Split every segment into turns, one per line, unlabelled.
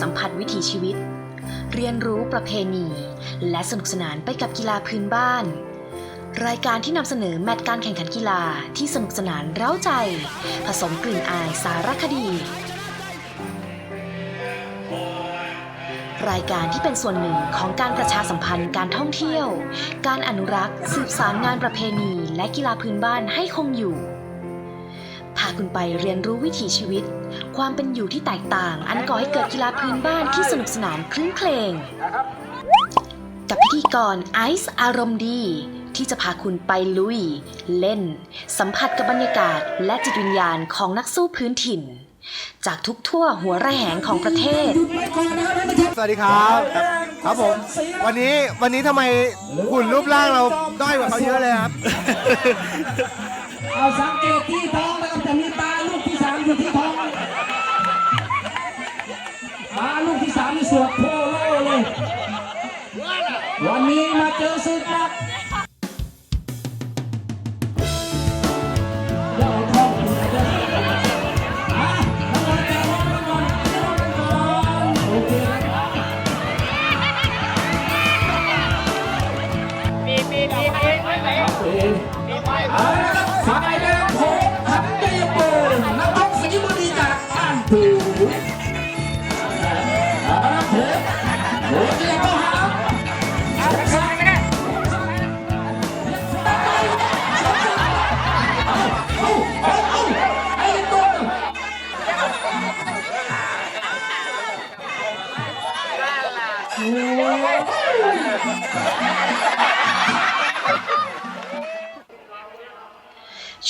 สัมผัสวิถีชีวิต เรียนรู้ประเพณี และสนุกสนานไปกับกีฬาพื้นบ้าน รายการที่นำเสนอแมตช์การแข่งขันกีฬาที่สนุกสนานเร้าใจ ผสมกลิ่นอายสารคดี รายการที่เป็นส่วนหนึ่งของการประชาสัมพันธ์การท่องเที่ยว การอนุรักษ์ สืบสารงานประเพณีและกีฬาพื้นบ้านให้คงอยู่ พาคุณไปเรียนรู้วิถีชีวิต ความเป็นอยู่ที่แตกต่าง อันก่อให้เกิดกีฬาพื้นบ้านที่สนุกสนานคลื้นเครงกับพิธีกรไอซ์อารมณ์ดี ที่จะพาคุณไปลุย เล่น สัมผัสกับบรรยากาศและจิตวิญญาณของนักสู้พื้นถิ่น จากทุกทั่วหัวระแหงของประเทศ
สวัสดีครับ ครับผม วันนี้วันนี้ทำไมหุ่นรูปร่างเราด้อยกว่าเขาเยอะเลยครับ
เอาสังเกตที่ท้องนะครับจะมีตา สามนี่สวดโพโลเลย วันนี้มาเจอศึกนักเดี๋ยวเอาท้องขึ้นมาเด้ออะทั้งหมดจะร้องกันก่อนจะร้องกันก่อนโอเคเอะครับฝ่ายแดงโผล่ขันเดโบนักร้องสีบุรีจากบ้านผือเช่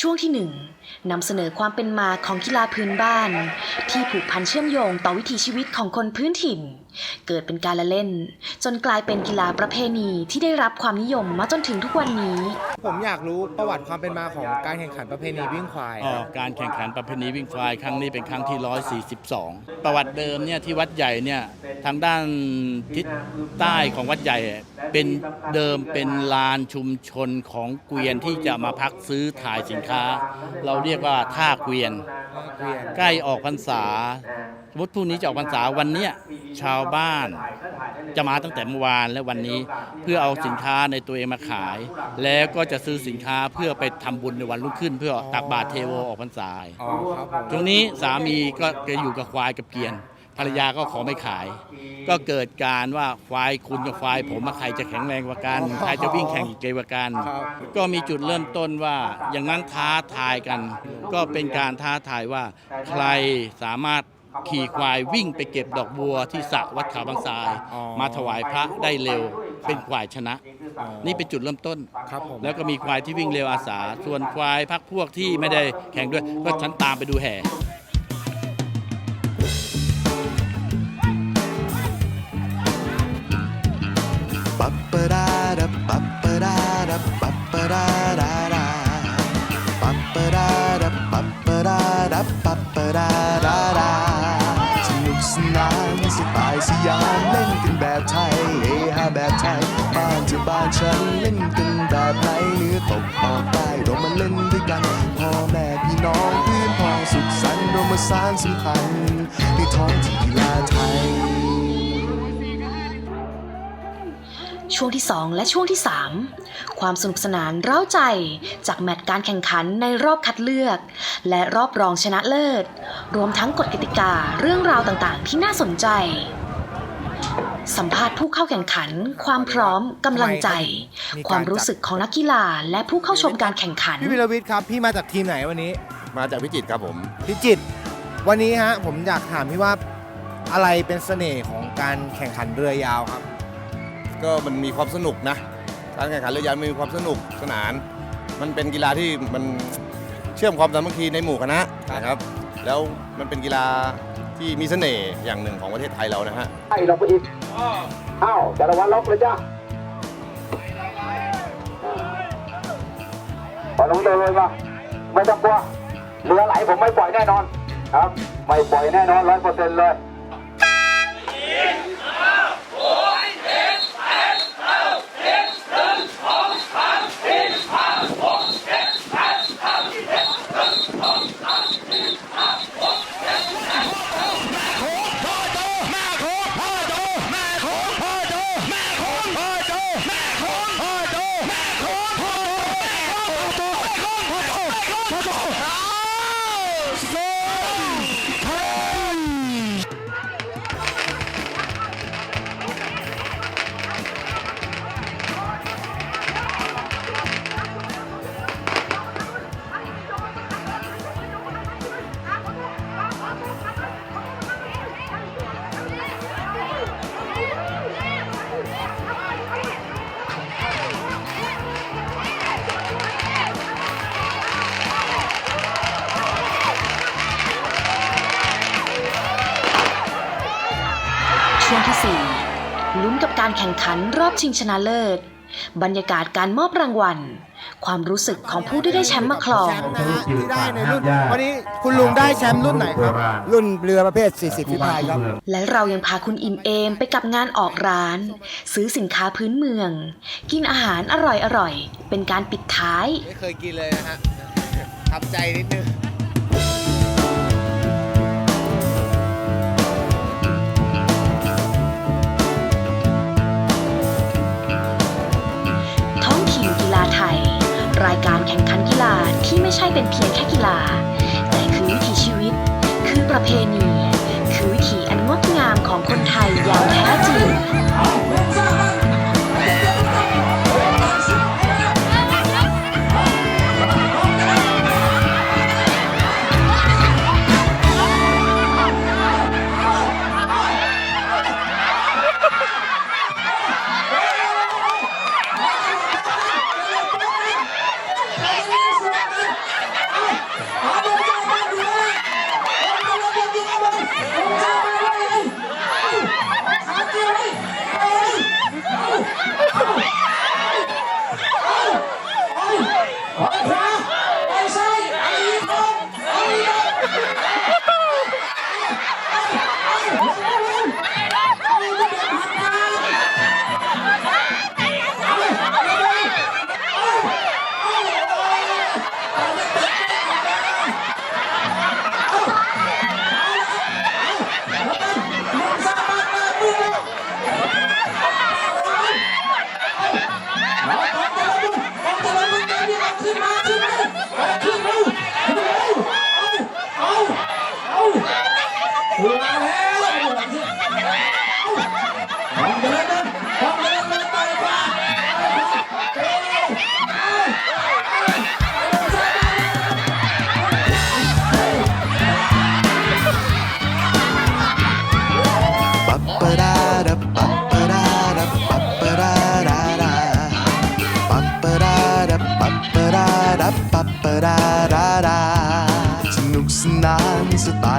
วงที่หนึ่งนำเสนอความเป็นมาของกีฬาพื้นบ้าน ที่ผูกพันเชื่อมโยงต่อวิถีชีวิตของคนพื้นถิ่น เกิดเป็นการละเล่น จนกลายเป็นกีฬาประเพณีที่ได้รับความนิยมมาจนถึงทุกวันนี้
ผมอยากรู้ประวัติความเป็นมาของการแข่งขันประเพณีวิ่งควาย
อ๋อการแข่งขันประเพณีวิ่งควายครั้งนี้เป็นครั้งที่ 142 ประวัติเดิมเนี่ยที่วัดใหญ่เนี่ยทางด้านทิศใต้ของวัดใหญ่เป็นเดิมเป็นลานชุมชนของเกวียนที่จะมาพักซื้อถ่ายสินค้า เราเรียกว่าท่าเกวียน ใกล้ออกพรรษาส มมติพรุ่งนี้จะออกพรรษาวันเนี้ยชาวบ้านจะมาตั้งแต่เมื่อวานและวันนี้เพื่อเอาสินค้าในตัวเองมาขาย แล้วก็จะซื้อสินค้าเพื่อไปทำบุญในวันรุ่งขึ้น เพื่อตักบาตรเทโวออกพรรษา
อ๋อครับผม
ตรงนี้สามีก็จะอยู่กับควายกับเกียน ภรรยาก็ขอไม่ขาย ก็เกิดการว่าควายคุณกับควาย ผมว่าใครจะแข็งแรงกว่ากันใครจะวิ่งแข่งเก่งกว่ากันก็มีจุดเริ่มต้นว่าอย่างนั้นท้าทายกัน ก็เป็นการท้าทายว่าใครสามารถ ขี่ควายวิ่งไปเก็บดอกบัวที่สระวัดเขาบางทรายมาถวายพระได้เร็ว เป็นควายชนะ นี่เป็นจุดเริ่มต้น
ครับผม
แล้วก็มีควายที่วิ่งเร็วอาสา ส่วนควายพักพวกที่ไม่ได้แข่งด้วย ก็ฉันตามไปดูแห่
ปัปปะดาดาปัปปะดาดาปัปปะดาดาดาปัปปะดาดาปัปปะดาดาปัปปะดาดาดา สนานสไตล์สยามเล่นกันแบบไทยเฮฮาแบบไทยบ้านจะบ้านฉันเล่นกันแบบไหนเนื้อตกออกใต้เรามาเล่นด้วยกันพ่อแม่พี่น้องพื้นพ้องสุขสันต์เรามาสร้างสัมพันธ์ในท้องที่กีฬาไทย
ช่วงที่ 2 และช่วงที่ 3 ความสนุกสนานเร้าใจจากแมตช์การแข่งขันในรอบคัดเลือก และรอบรองชนะเลิศ รวมทั้งกฎกติกาเรื่องราวต่างๆ ที่น่าสนใจ สัมภาษณ์ผู้เข้าแข่งขัน ความพร้อมกำลังใจ ความรู้สึกของนักกีฬาและผู้เข้าชมการแข่งขัน
พี่วิรวิทย์ครับ พี่มาจากทีมไหนวันนี้
มาจากพิจิตรครับผม
พิจิตรวันนี้ฮะผมอยากถามพี่ว่าอะไรเป็นเสน่ห์ของการแข่งขันเรือยาวครับ
ก็มันมีความสนุกนะการแข่งขันเรือยาวมันมีความสนุกสนาน มันเป็นกีฬาที่มันเชื่อมความสามัคคีในหมู่คณะนะครับ แล้วมันเป็นกีฬาที่มีเสน่ห์อย่างหนึ่งของประเทศไทยเรานะฮะ
ไอ้ลงไปอีกอ้าวจารวัตรล็อกเลยจ้าปล่อยลงเดินเลยป่ะไม่ต้องกลัวเรือไหลผมไม่ปล่อยแน่นอน ครับ ไม่ปล่อยแน่นอนร้อยเปอร์เซ็นต์เลย ช่วงที่ 4 ลุ้นกับการแข่งขันรอบชิงชนะเลิศ บรรยากาศการมอบรางวัล ความรู้สึกของผู้ที่ได้แชมป์มาครอง
แชมป์นะฮะที่ได้ในรุ่นวันนี้คุณลุงได้แชมป์รุ่นไหนครับ
รุ่นเรือประเภท 40ฝีพายครับ
และเรายังพาคุณอิ่มเอมไปกับงานออกร้าน ซื้อสินค้าพื้นเมือง กินอาหารอร่อยๆ เป็นการปิดท้าย
ไม่เคยกินเลยนะฮะทำใจนิดนึง
เป็นเพียงแค่กีฬา ปั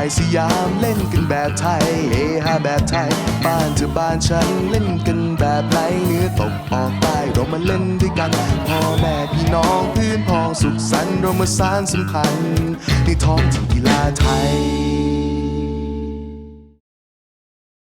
สไตล์สยามเล่นกันแบบไทยเฮฮาแบบไทย บ้านเธอบ้านฉันเล่นกันแบบไหนเนื้อตกออกใต้เรามาเล่นด้วยกันพ่อแม่พี่น้องพื้นพองสุขสันต์เรามาสร้างสัมพันธ์ในท้องถิ่นกีฬาไทย